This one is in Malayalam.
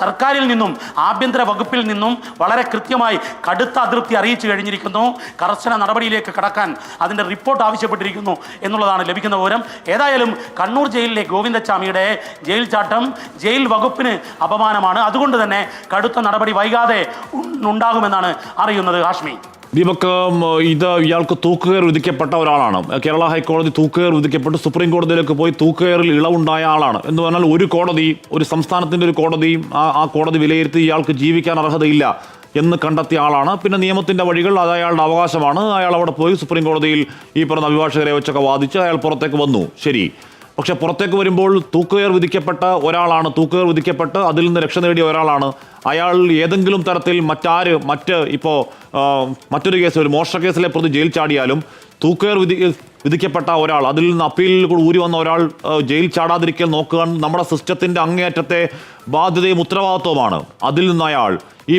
സർക്കാരിൽ നിന്നും ആഭ്യന്തര വകുപ്പിൽ നിന്നും വളരെ കൃത്യമായി കടുത്ത അതൃപ്തി അറിയിച്ചു കഴിഞ്ഞിരിക്കുന്നു. കർശന നടപടിയിലേക്ക് കടക്കാൻ അതിന്റെ റിപ്പോർട്ട് ആവശ്യപ്പെട്ടിരിക്കുന്നു എന്നുള്ളതാണ് ലഭിക്കുന്ന വിവരം. ഏതായാലും കണ്ണൂർ ജയിലിലെ ഗോവിന്ദച്ചാമിയുടെ ജയിൽ ചാട്ടം ജയിൽ വകുപ്പിന് അപമാനമാണ്. അതുകൊണ്ട് തന്നെ കടുത്ത നടപടി വൈകാതെ ഉണ്ടാകുമെന്നാണ് അറിയുന്നത് ഹാഷ്മി. ദീപക് ഇത് ഇയാൾക്ക് തൂക്കുകയർ വിധിക്കപ്പെട്ട ഒരാളാണ്. കേരള ഹൈക്കോടതി തൂക്കുകയർ വിധിക്കപ്പെട്ട്. സുപ്രീം കോടതിയിലേക്ക് പോയി തൂക്കുകയറിൽ ഇളവുണ്ടായ ആളാണ്. എന്ന് പറഞ്ഞാൽ ഒരു കോടതി ഒരു സംസ്ഥാനത്തിന്റെ ഒരു കോടതിയും ആ കോടതി വിലയിരുത്തി ഇയാൾക്ക് ജീവിക്കാൻ അർഹതയില്ല എന്ന് കണ്ടെത്തിയ ആളാണ്. പിന്നെ നിയമത്തിന്റെ വഴികൾ അത് അയാളുടെ അവകാശമാണ്. അയാൾ അവിടെ പോയി സുപ്രീം കോടതിയിൽ ഈ പറഞ്ഞ അഭിഭാഷകരെ വെച്ചൊക്കെ വാദിച്ച് അയാൾ പുറത്തേക്ക് വന്നു. ശരി. പക്ഷെ പുറത്തേക്ക് വരുമ്പോൾ തൂക്കുകയർ വിധിക്കപ്പെട്ട ഒരാളാണ് തൂക്കുകയർ വിധിക്കപ്പെട്ട് അതിൽ നിന്ന് രക്ഷ നേടിയ ഒരാളാണ്. അയാൾ ഏതെങ്കിലും തരത്തിൽ മറ്റാര് മറ്റ് ഇപ്പോൾ മറ്റൊരു കേസ് ഒരു മോഷണ കേസിലെ പ്രതി ജയിൽ ചാടിയാലും തൂക്കുകയർ വിധി വിധിക്കപ്പെട്ട ഒരാൾ അതിൽ നിന്ന് അപ്പീലിൽ കൂടി ഊരി വന്ന ഒരാൾ ജയിൽ ചാടാതിരിക്കൽ നോക്കുക നമ്മുടെ സിസ്റ്റത്തിന്റെ അങ്ങേയറ്റത്തെ ബാധ്യതയും ഉത്തരവാദിത്വമാണ് അതിൽ നിന്ന് അയാൾ ഈ